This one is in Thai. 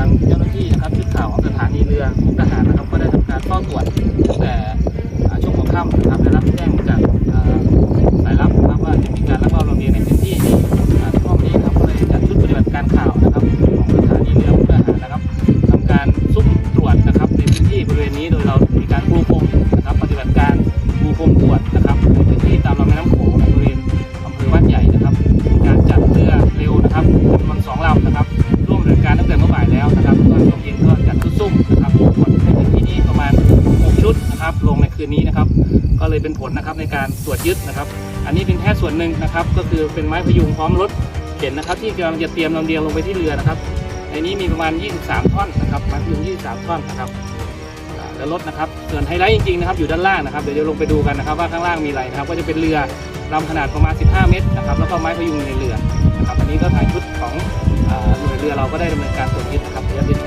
างเจ้าหน้าที่นะครับชุดข่าวของสถานีเรือมุกดหารนะครับ ก็ได้ทำการเฝ้าตรวจแต่ช่วงหัวค่ำนะครับได้รับแจ้งจากสายรับนะครับว่าจะมีการรักลอบรงเรียนในพื้นที่ข้อนี้ครับก็เลยจัดชุดปฏิบัติการข่าวนะครับของสถานีเรือมุกดหารนะครับทำการซุ่มตรวจนะครับในพื้นที่บริเวณนี้โดยเรามีการปูพรมนะครับ ปฏิบัติการปูพรมตรวจ ก็เลยเป็นผลนะครับในการตรวจยึดนะครับ อันนี้เป็นแค่ส่วนหนึ่งนะครับ ก็คือเป็นไม้พยุงพร้อมรถเข็นนะครับ ที่กำลังจะเตรียมลำเลียงลงไปที่เรือนะครับ ในนี้มีประมาณ 23 ท่อนนะครับไม้พยุง 23 ท่อนนะครับแล้วรถนะครับส่วนไฮไลท์จริงๆนะครับอยู่ด้านล่างนะครับเดี๋ยวจะลงไปดูกันนะครับ ว่าข้างล่างมีอะไรนะครับ ก็จะเป็นเรือลำขนาดประมาณ 15 เมตรนะครับ แล้วก็ไม้พยุงในเรือนะครับอันนี้ก็ทางชุดของหน่วยเรือเราก็ได้ดำเนินการตรวจยึดนะครับระยะยึด